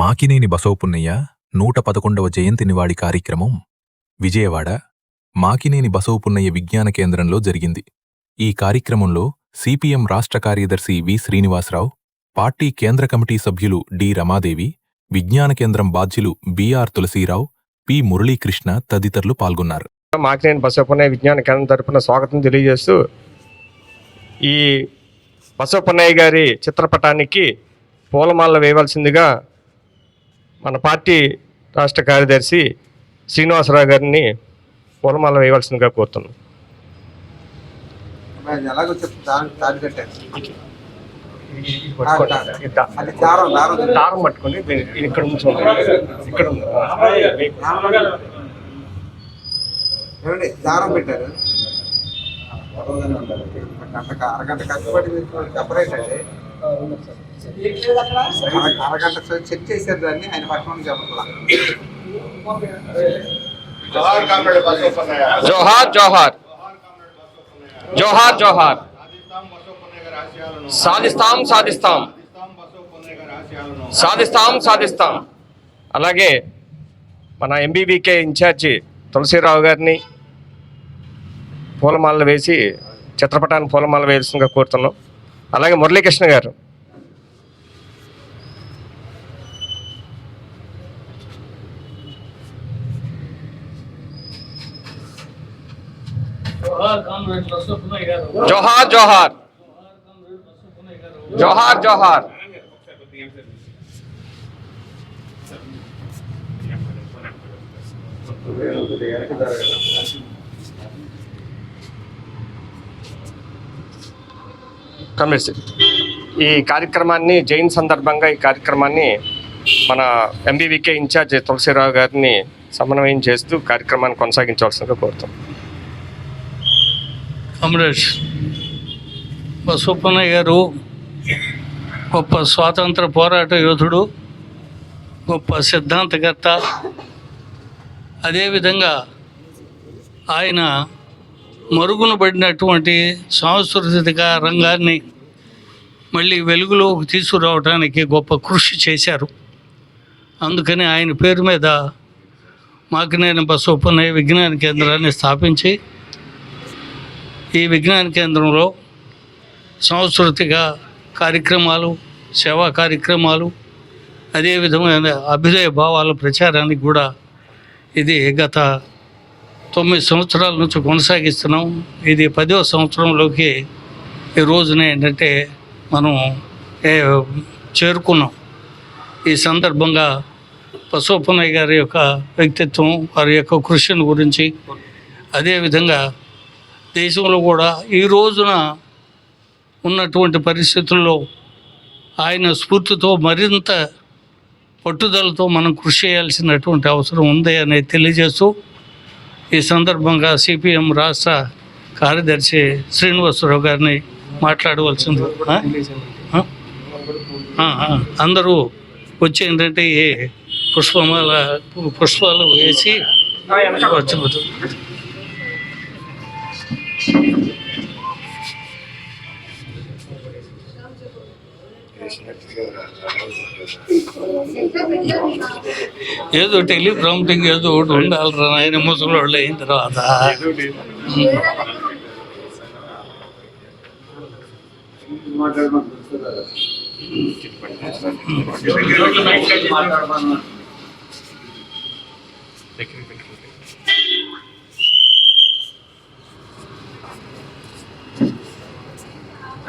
మాకినేని బసవపున్నయ్య నూట పదకొండవ జయంతి నివాళి కార్యక్రమం విజయవాడ మాకినేని బసవపున్నయ్య విజ్ఞాన కేంద్రంలో జరిగింది. ఈ కార్యక్రమంలో సిపిఎం రాష్ట్ర కార్యదర్శి వి శ్రీనివాసరావు పార్టీ కేంద్ర కమిటీ సభ్యులు డి రమాదేవి విజ్ఞాన కేంద్రం బాధ్యులు బిఆర్ తులసీరావు పి మురళీకృష్ణ తదితరులు పాల్గొన్నారు. మాకినేని బసవపున్నయ్య విజ్ఞాన కేంద్రం తరపున స్వాగతం తెలియజేస్తూ ఈ బసవపున్నయ్య గారి చిత్రపటానికి పూలమాల వేయవలసిందిగా మన పార్టీ రాష్ట్ర కార్యదర్శి శ్రీనివాసరావు గారిని పూలమాల వేయవలసిందిగా కోరుతున్నాం. అది ఎలాగో చెప్పు దాని దాని కట్టాను అది అది దారం పట్టుకొని ఇక్కడ ఇక్కడ దారం పెట్టారు. గంట అరగంట కష్టపడి అర- అరగంట చెక్ చేశారు దాన్ని ఆయన చెప్పట్లా. జోహార్ జోహార్ జోహార్. జోహార్ సాధిస్తాం సాధిస్తాం సాధిస్తాం. సాధిస్తాం అలాగే మన ఎంబీబీకే ఇన్ఛార్జి తులసిరావు గారిని పూలమాలలు వేసి చిత్రపటాన్ని పూలమాల వేయాల్సిందిగా కోరుతున్నాం. అలాగే మురళీకృష్ణ గారు. జోహార్ జోహార్ జోహార్ జోహార్ ఈ కార్యక్రమాన్ని జైన్ సందర్భంగా ఈ కార్యక్రమాన్ని మన ఎంబీవీకే ఇన్ఛార్జ్ తులసిరావు గారిని సమన్వయం చేస్తూ కార్యక్రమాన్ని కొనసాగించవలసిందిగా కోరుతాం కామ్రేడ్స్ బసవప్పన్నయ్య గారు గొప్ప స్వాతంత్ర పోరాట యోధుడు గొప్ప సిద్ధాంతకర్త. అదేవిధంగా ఆయన మరుగున పడినటువంటి సాంస్కృతిక రంగాన్ని మళ్ళీ వెలుగులోకి తీసుకురావడానికి గొప్ప కృషి చేశారు. అందుకని ఆయన పేరు మీద మాకినేని బసవప్పన్నయ్య విజ్ఞాన కేంద్రాన్ని స్థాపించి ఈ విజ్ఞాన కేంద్రంలో సాంస్కృతిక కార్యక్రమాలు సేవా కార్యక్రమాలు అదే విధమైన అభ్యుదయ భావాల ప్రచారానికి కూడా ఇది గత తొమ్మిది సంవత్సరాల నుంచి కొనసాగిస్తున్నాం. ఇది పదో సంవత్సరంలోకి ఈ రోజున ఏంటంటే మనం ఏ, చేరుకున్నాం. ఈ సందర్భంగా బసవపున్నయ్య గారి యొక్క వ్యక్తిత్వం వారి యొక్క కృషిని గురించి అదేవిధంగా దేశంలో కూడా ఈ రోజున ఉన్నటువంటి పరిస్థితుల్లో ఆయన స్ఫూర్తితో మరింత పట్టుదలతో మనం కృషి చేయాల్సినటువంటి అవసరం ఉంది అనేది తెలియజేస్తూ ఈ సందర్భంగా సిపిఎం రాష్ట్ర కార్యదర్శి శ్రీనివాసరావు గారిని మాట్లాడవలసింది. అందరూ వచ్చి ఏంటంటే ఈ పుష్పమాల పుష్పాలు వేసి వచ్చిపోతుంది ఏదో టెలిప్రాంప్టింగ్ ఏదో ఒకటి ఉండాలిరా ఆయన ముసలోళ్ళు అయిన తర్వాత.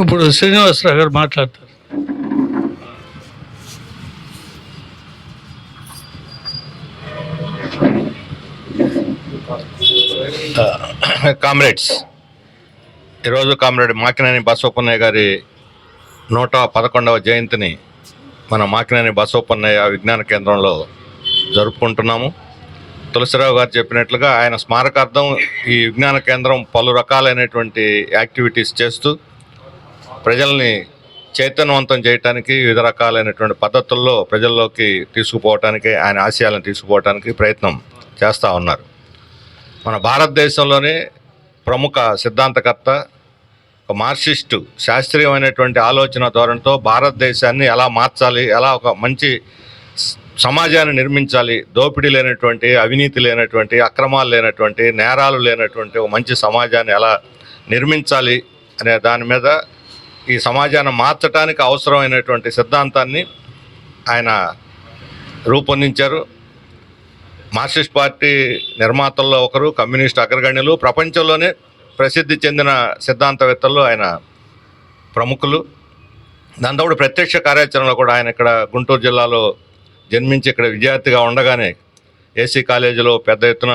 ఇప్పుడు శ్రీనివాసరావు గారు మాట్లాడతారు కామ్రేడ్స్ ఈరోజు కామ్రేడ్ మాకినేని బసవపున్నయ్య గారి నూట పదకొండవ జయంతిని మన మాకినేని బసవపున్నయ్య విజ్ఞాన కేంద్రంలో జరుపుకుంటున్నాము. తులసిరావు గారు చెప్పినట్లుగా ఆయన స్మారకార్థం ఈ విజ్ఞాన కేంద్రం పలు రకాలైనటువంటి యాక్టివిటీస్ చేస్తూ ప్రజల్ని చైతన్యవంతం చేయడానికి వివిధ రకాలైనటువంటి పద్ధతుల్లో ప్రజల్లోకి తీసుకుపోవటానికి ఆయన ఆశయాలను తీసుకుపోవటానికి ప్రయత్నం చేస్తూ ఉన్నారు. మన భారతదేశంలోనే ప్రముఖ సిద్ధాంతకర్త ఒక మార్క్సిస్టు శాస్త్రీయమైనటువంటి ఆలోచన ధోరణితో భారతదేశాన్ని ఎలా మార్చాలి ఎలా ఒక మంచి సమాజాన్ని నిర్మించాలి దోపిడీ లేనటువంటి అవినీతి లేనటువంటి అక్రమాలు లేనటువంటి నేరాలు లేనటువంటి ఒక మంచి సమాజాన్ని ఎలా నిర్మించాలి అనే దాని మీద ఈ సమాజాన్ని మార్చడానికి అవసరమైనటువంటి సిద్ధాంతాన్ని ఆయన రూపొందించారు. మార్క్సిస్ట్ పార్టీ నిర్మాతల్లో ఒకరు కమ్యూనిస్ట్ అగ్రగణ్యులు ప్రపంచంలోనే ప్రసిద్ధి చెందిన సిద్ధాంతవేత్తల్లో ఆయన ప్రముఖులు. దాంతో ప్రత్యక్ష కార్యాచరణలో కూడా ఆయన ఇక్కడ గుంటూరు జిల్లాలో జన్మించి ఇక్కడ విద్యార్థిగా ఉండగానే ఏసీ కాలేజీలో పెద్ద ఎత్తున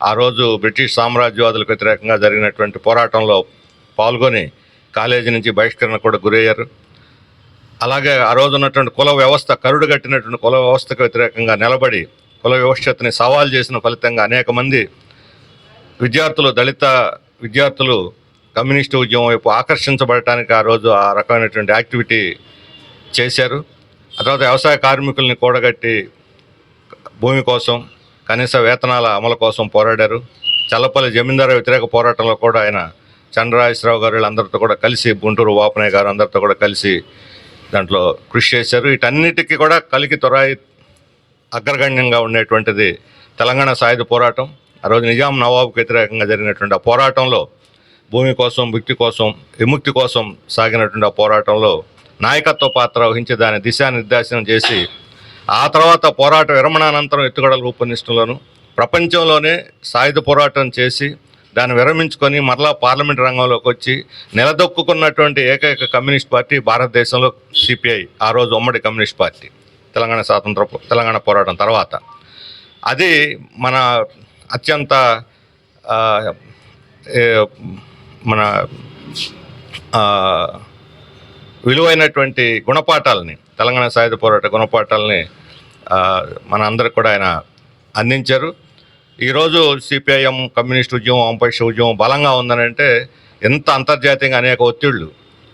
ఆ రోజు బ్రిటిష్ సామ్రాజ్యవాదులకు వ్యతిరేకంగా జరిగినటువంటి పోరాటంలో పాల్గొని కాలేజీ నుంచి బహిష్కరణ కూడా గురయ్యారు. అలాగే ఆ రోజు ఉన్నటువంటి కుల వ్యవస్థ కరుడు కట్టినటువంటి కుల వ్యవస్థకు వ్యతిరేకంగా నిలబడి కుల వ్యవస్థని సవాల్ చేసిన ఫలితంగా అనేక మంది విద్యార్థులు దళిత విద్యార్థులు కమ్యూనిస్టు ఉద్యమం వైపు ఆకర్షించబడటానికి ఆ రోజు ఆ రకమైనటువంటి యాక్టివిటీ చేశారు. ఆ తర్వాత వ్యవసాయ కార్మికుల్ని కూడగట్టి భూమి కోసం కనీస వేతనాల అమలు కోసం పోరాడారు. చల్లపల్లి జమీందారు వ్యతిరేక పోరాటంలో కూడా ఆయన చంద్రరాజేశ్వరరావు గారు వీళ్ళందరితో కూడా కలిసి గుంటూరు వాపనయ్య గారు అందరితో కూడా కలిసి దాంట్లో కృషి చేశారు. వీటన్నిటికీ కూడా కలికి తొరాయి అగ్రగణ్యంగా ఉండేటువంటిది తెలంగాణ సాయుధ పోరాటం. ఆ రోజు నిజాం నవాబుకు వ్యతిరేకంగా జరిగినటువంటి ఆ పోరాటంలో భూమి కోసం భుక్తి కోసం విముక్తి కోసం సాగినటువంటి ఆ పోరాటంలో నాయకత్వ పాత్ర వహించి దాని దిశానిర్దేశనం చేసి ఆ తర్వాత పోరాట విరమణానంతరం ఎత్తుగడలు రూపొందించడంలోను ప్రపంచంలోనే సాయుధ పోరాటం చేసి దాన్ని విరమించుకొని మరలా పార్లమెంట్ రంగంలోకి వచ్చి నిలదొక్కున్నటువంటి ఏకైక కమ్యూనిస్ట్ పార్టీ భారతదేశంలో సిపిఐ ఆ రోజు ఉమ్మడి కమ్యూనిస్ట్ పార్టీ తెలంగాణ స్వాతంత్ర తెలంగాణ పోరాటం తర్వాత. అది మన అత్యంత మన విలువైనటువంటి గుణపాఠాలని తెలంగాణ సాయుధ పోరాట గుణపాఠాలని మన అందరికి కూడా ఆయన అందించారు. ఈరోజు సిపిఐఎం కమ్యూనిస్ట్ ఉద్యమం వామపక్ష ఉద్యమం బలంగా ఉందని అంటే ఎంత అంతర్జాతీయంగా అనేక ఒత్తిళ్ళు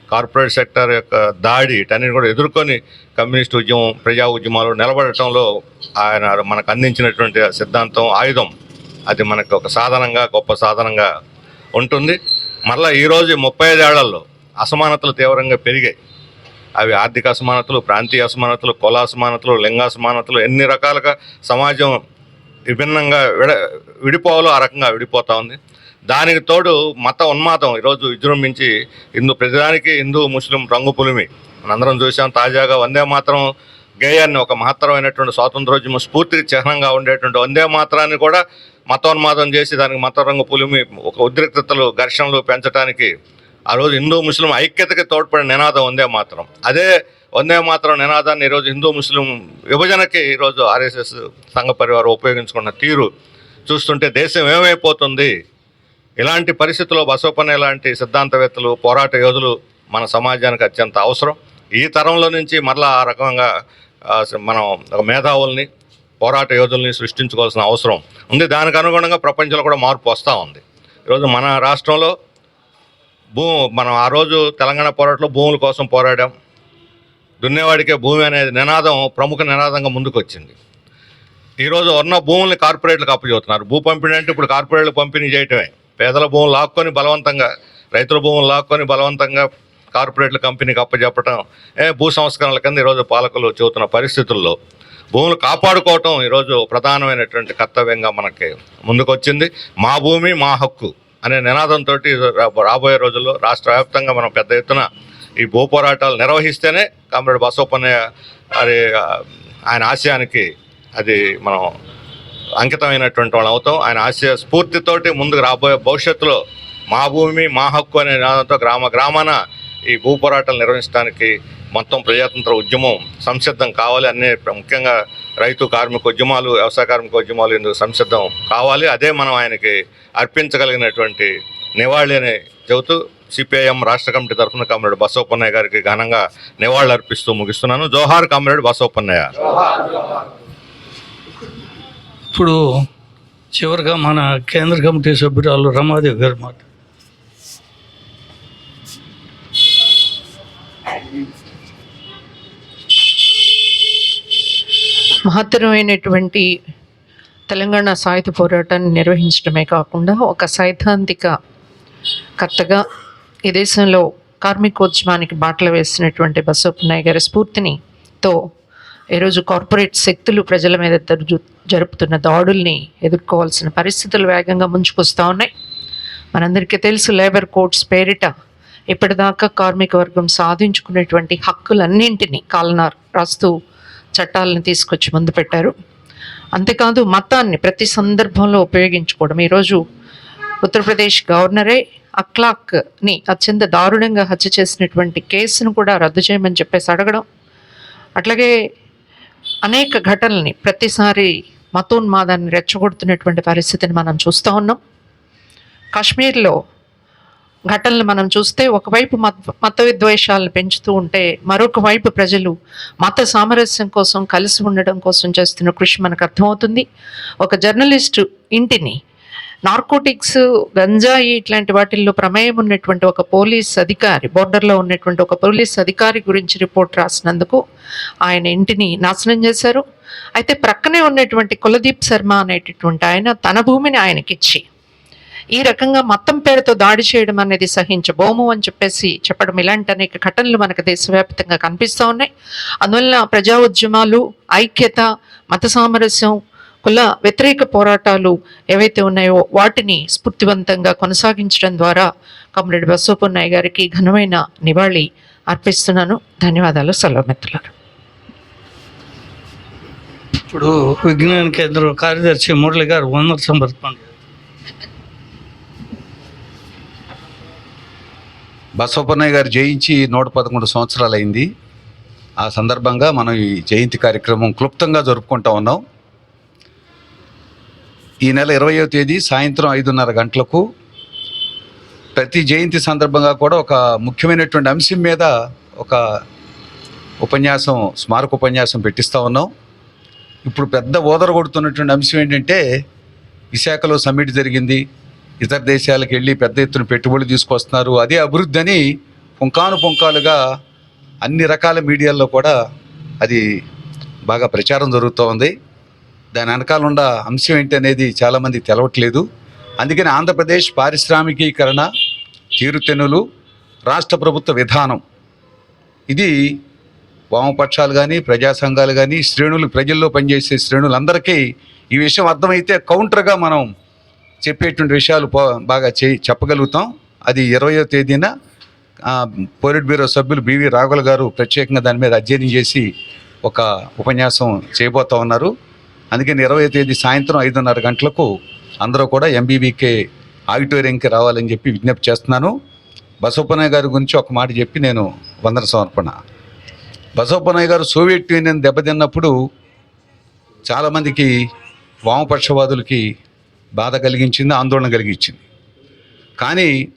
కార్పొరేట్ సెక్టర్ యొక్క దాడి వీటన్నిటిని కూడా ఎదుర్కొని కమ్యూనిస్ట్ ఉద్యమం ప్రజా ఉద్యమాలు నిలబడటంలో ఆయన మనకు అందించినటువంటి సిద్ధాంతం ఆయుధం. అది మనకు ఒక సాధనంగా గొప్ప సాధనంగా ఉంటుంది. మళ్ళీ ఈరోజు ముప్పై ఐదు ఏళ్ళలో అసమానతలు తీవ్రంగా పెరిగాయి. అవి ఆర్థిక అసమానతలు ప్రాంతీయ అసమానతలు కుల అసమానతలు లింగ అసమానతలు ఎన్ని రకాలుగా సమాజం విభిన్నంగా విడ విడిపోవాలో ఆ రకంగా విడిపోతూ ఉంది. దానికి తోడు మత ఉన్మాదం ఈరోజు విజృంభించి హిందూ ప్రతిదానికి హిందూ ముస్లిం రంగు పులిమి. మనందరం చూసాం తాజాగా వందే మాత్రం గేయాన్ని ఒక మహత్తరమైనటువంటి స్వాతంత్రోద్యమ స్ఫూర్తికి చిహ్నంగా ఉండేటువంటి వందే మాత్రాన్ని కూడా మతోన్మాదం చేసి దానికి మత రంగు పులిమి ఒక ఉద్రిక్తతలు ఘర్షణలు పెంచడానికి ఆ రోజు హిందూ ముస్లిం ఐక్యతకి తోడ్పడిన నినాదం వందే మాత్రం. అదే వందే మాత్రం నినాదాన్ని ఈరోజు హిందూ ముస్లిం విభజనకి ఈరోజు ఆర్ఎస్ఎస్ సంఘ పరివారం ఉపయోగించుకున్న తీరు చూస్తుంటే దేశం ఏమైపోతుంది? ఇలాంటి పరిస్థితుల్లో బసవపన్న లాంటి సిద్ధాంతవేత్తలు పోరాట యోధులు మన సమాజానికి అత్యంత అవసరం. ఈ తరంలో నుంచి మరలా ఆ రకంగా మనం ఒక మేధావుల్ని పోరాట యోధుల్ని సృష్టించుకోవాల్సిన అవసరం ఉంది. దానికి అనుగుణంగా ప్రపంచంలో కూడా మార్పు వస్తూ ఉంది. ఈరోజు మన రాష్ట్రంలో భూ మనం ఆ రోజు తెలంగాణ పోరాటంలో భూముల కోసం పోరాడాం. దున్నేవాడికే భూమి అనేది నినాదం ప్రముఖ నినాదంగా ముందుకు వచ్చింది ఈరోజు ఉన్న భూముల్ని కార్పొరేట్లకు అప్పచెబుతున్నారు. భూ పంపిణీ అంటే ఇప్పుడు కార్పొరేట్లు పంపిణీ చేయటమే. పేదల భూములు లాక్కొని బలవంతంగా రైతుల భూములు లాక్కొని బలవంతంగా కార్పొరేట్ల కంపెనీకి అప్పచెప్పటం ఏ భూ సంస్కరణల కింద ఈరోజు పాలకులు చెబుతున్న పరిస్థితుల్లో భూములు కాపాడుకోవటం ఈరోజు ప్రధానమైనటువంటి కర్తవ్యంగా మనకి ముందుకొచ్చింది. మా భూమి మా హక్కు. అనే నినాదంతో రాబోయే రోజుల్లో రాష్ట్ర వ్యాప్తంగా మనం పెద్ద ఎత్తున ఈ భూ పోరాటాలు నిర్వహిస్తేనే కామ్రేడ్ బసోపన్నయ్య అది ఆయన ఆశయానికి అది మనం అంకితమైనటువంటి వాళ్ళు అవుతాం. ఆయన ఆశయ స్ఫూర్తితోటి ముందుకు రాబోయే భవిష్యత్తులో మా భూమి మా హక్కు అనే నినాదంతో గ్రామ గ్రామాన ఈ భూ పోరాటాలు నిర్వహించడానికి మొత్తం ప్రజాతంత్ర ఉద్యమం సంసిద్ధం కావాలి అన్నీ ముఖ్యంగా రైతు కార్మికోద్యమాలు వ్యవసాయ కార్మికోద్యమాలు ఇందుకు సంసిద్ధం కావాలి. అదే మనం ఆయనకి అర్పించగలిగినటువంటి నివాళి అని చెబుతూ సిపిఐఎం రాష్ట్ర కమిటీ తరఫున కామ్రేడ్ బసవపన్నయ్య గారికి ఘనంగా నివాళులు అర్పిస్తూ ముగిస్తున్నాను. జోహార్ కామ్రేడ్ బసవపన్నయ్య ఇప్పుడు చివరిగా మన కేంద్ర కమిటీ సభ్యురాలు రమాదేవి గారు మాట. మహత్తరమైనటువంటి తెలంగాణ సాయుధ పోరాటాన్ని నిర్వహించడమే కాకుండా ఒక సైద్ధాంతిక కర్తగా ఈ దేశంలో కార్మికోద్యమానికి బాటలు వేసినటువంటి బసవపున్నయ్య గారి స్ఫూర్తిని తో ఈరోజు కార్పొరేట్ శక్తులు ప్రజల మీద జరుపుతున్న దాడుల్ని ఎదుర్కోవాల్సిన పరిస్థితులు వేగంగా ముంచుకొస్తూ ఉన్నాయి. మనందరికీ తెలుసు లేబర్ కోడ్స్ పేరిట ఇప్పటిదాకా కార్మిక వర్గం సాధించుకునేటువంటి హక్కులన్నింటినీ కాలనార్ రాస్తూ చట్టాలను తీసుకొచ్చి ముందు పెట్టారు. అంతేకాదు మతాన్ని ప్రతి సందర్భంలో ఉపయోగించుకోవడం. ఈరోజు ఉత్తరప్రదేశ్ గవర్నరే అక్లాక్ని అత్యంత దారుణంగా హత్య చేసినటువంటి కేసును కూడా రద్దు చేయమని చెప్పేసి అడగడం. అట్లాగే అనేక ఘటనల్ని ప్రతిసారి మతోన్మాదాన్ని రెచ్చగొడుతున్నటువంటి పరిస్థితిని మనం చూస్తూ ఉన్నాం. కాశ్మీర్లో ఘటనలు మనం చూస్తే ఒకవైపు మత మత విద్వేషాలను పెంచుతూ ఉంటే మరొక వైపు ప్రజలు మత సామరస్యం కోసం కలిసి ఉండడం కోసం చేస్తున్న కృషి మనకు అర్థమవుతుంది. ఒక జర్నలిస్టు ఇంటిని నార్కోటిక్స్ గంజాయి ఇట్లాంటి వాటిల్లో ప్రమేయం ఉన్నటువంటి ఒక పోలీస్ అధికారి బోర్డర్లో ఉన్నటువంటి ఒక పోలీస్ అధికారి గురించి రిపోర్ట్ రాసినందుకు ఆయన ఇంటిని నాశనం చేశారు. అయితే ప్రక్కనే ఉన్నటువంటి కులదీప్ శర్మ అనేటటువంటి ఆయన తన భూమిని ఆయనకిచ్చి ఈ రకంగా మతం పేరుతో దాడి చేయడం అనేది సహించబోము అని చెప్పేసి చెప్పడం. ఇలాంటి అనేక ఘటనలు మనకు దేశవ్యాప్తంగా కనిపిస్తూ ఉన్నాయి. అందువల్ల ప్రజా ఉద్యమాలు ఐక్యత మత సామరస్యం కుల వ్యతిరేక పోరాటాలు ఏవైతే ఉన్నాయో వాటిని స్ఫూర్తివంతంగా కొనసాగించడం ద్వారా కమ్రేడ్ బసోపున్నాయ్ గారికి ఘనమైన నివాళి అర్పిస్తున్నాను. ధన్యవాదాలు. సెలవు ఇప్పుడు విజ్ఞాన కేంద్రం కార్యదర్శి మురళి గారు వందల సమర్పణ బసవపన్నయ్య గారు జయించి నూట పదకొండు సంవత్సరాలు అయింది. ఆ సందర్భంగా మనం ఈ జయంతి కార్యక్రమం క్లుప్తంగా జరుపుకుంటా ఉన్నాం. ఈ నెల ఇరవయో తేదీ సాయంత్రం ఐదున్నర గంటలకు ప్రతి జయంతి సందర్భంగా కూడా ఒక ముఖ్యమైనటువంటి అంశం మీద ఒక ఉపన్యాసం స్మారక ఉపన్యాసం పెట్టిస్తూ ఉన్నాం. ఇప్పుడు పెద్ద ఓదర కొడుతున్నటువంటి అంశం ఏంటంటే విశాఖలో సమ్మిట్ జరిగింది. ఇతర దేశాలకు వెళ్ళి పెద్ద ఎత్తున పెట్టుబడులు తీసుకొస్తున్నారు. అదే అభివృద్ధి అని పుంకాను పుంకాలుగా అన్ని రకాల మీడియాల్లో కూడా అది బాగా ప్రచారం జరుగుతూ ఉంది. దాని వెనకాల ఉన్న అంశం ఏంటి అనేది చాలామంది తెలవట్లేదు. అందుకని ఆంధ్రప్రదేశ్ పారిశ్రామికీకరణ తీరుతెన్నులు రాష్ట్ర ప్రభుత్వ విధానం. ఇది వామపక్షాలు కానీ ప్రజా సంఘాలు కానీ శ్రేణులు ప్రజల్లో పనిచేసే శ్రేణులందరికీ ఈ విషయం అర్థమైతే కౌంటర్గా మనం చెప్పేటువంటి విషయాలు బాగా చే చెప్పగలుగుతాం. అది ఇరవయో తేదీన పోలిట్ బ్యూరో సభ్యులు బివి రాఘుల గారు ప్రత్యేకంగా దాని మీద అధ్యయనం చేసి ఒక ఉపన్యాసం చేయబోతా ఉన్నారు. అందుకని ఇరవై తేదీ సాయంత్రం ఐదున్నర గంటలకు అందరూ కూడా ఎంబీబీకే ఆడిటోరియంకి రావాలని చెప్పి విజ్ఞప్తి చేస్తున్నాను. బసోపనాయ్ గారి గురించి ఒక మాట చెప్పి నేను వందన సమర్పణ. బసోపనాయ్ గారు సోవియట్ యూనియన్ దెబ్బతిన్నప్పుడు చాలామందికి వామపక్షవాదులకి బాధ కలిగించింది ఆందోళన కలిగించింది. కానీ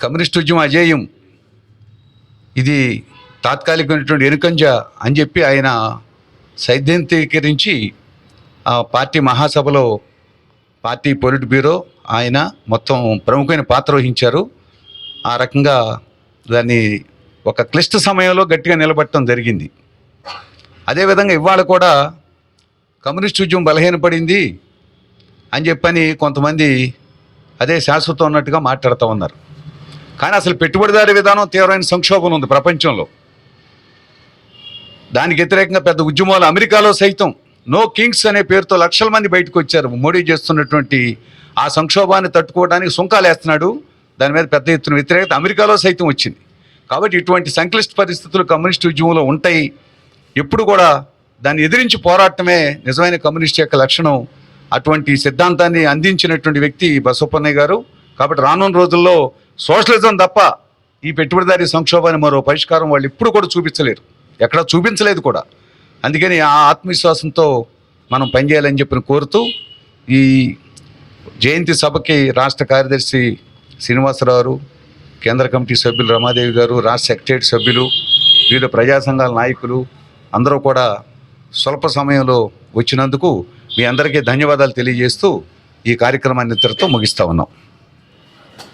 కమ్యూనిస్ట్ ఉద్యమ అజేయం. ఇది తాత్కాలికమైనటువంటి ఎనుకంజ అని చెప్పి ఆయన సైద్ధాంతీకరించి ఆ పార్టీ మహాసభలో పార్టీ పొలిట్ బ్యూరో ఆయన మొత్తం ప్రముఖమైన పాత్ర వహించారు. ఆ రకంగా దాన్ని ఒక క్లిష్ట సమయంలో గట్టిగా నిలబడటం జరిగింది. అదేవిధంగా ఇవాళ కూడా కమ్యూనిస్ట్ ఉద్యమం బలహీనపడింది. అని చెప్పని కొంతమంది అదే శాశ్వతం ఉన్నట్టుగా మాట్లాడుతూ ఉన్నారు. కానీ అసలు పెట్టుబడిదారీ విధానం తీవ్రమైన సంక్షోభం ఉంది ప్రపంచంలో. దానికి వ్యతిరేకంగా పెద్ద ఉద్యమాలు అమెరికాలో సైతం నో కింగ్స్ అనే పేరుతో లక్షల మంది బయటకు వచ్చారు. మోడీ చేస్తున్నటువంటి ఆ సంక్షోభాన్ని తట్టుకోవడానికి సుంకాలు వేస్తున్నాడు. దాని మీద పెద్ద ఎత్తున వ్యతిరేకత అమెరికాలో సైతం వచ్చింది. కాబట్టి ఇటువంటి సంక్లిష్ట పరిస్థితులు కమ్యూనిస్ట్ ఉద్యమంలో ఉంటాయి. ఎప్పుడు కూడా దాన్ని ఎదిరించి పోరాటమే నిజమైన కమ్యూనిస్ట్ యొక్క లక్షణం. అటువంటి సిద్ధాంతాన్ని అందించినటువంటి వ్యక్తి బసప్పన్నయ్య గారు. కాబట్టి రానున్న రోజుల్లో సోషలిజం తప్ప ఈ పెట్టుబడిదారీ సంక్షోభాన్ని మరో పరిష్కారం వాళ్ళు ఇప్పుడు కూడా చూపించలేరు. ఎక్కడ చూపించలేదు కూడా. అందుకని ఆ ఆత్మవిశ్వాసంతో మనం పనిచేయాలని చెప్పిన కోరుతూ ఈ జయంతి సభకి రాష్ట్ర కార్యదర్శి శ్రీనివాసరావు కేంద్ర కమిటీ సభ్యులు రమాదేవి గారు రాష్ట్ర సెక్రటరీ సభ్యులు వివిధ ప్రజా సంఘాల నాయకులు అందరూ కూడా స్వల్ప సమయంలో వచ్చినందుకు మీ అందరికీ ధన్యవాదాలు తెలియజేస్తూ ఈ కార్యక్రమాన్ని ఇద్దరితో ముగిస్తా ఉన్నాం.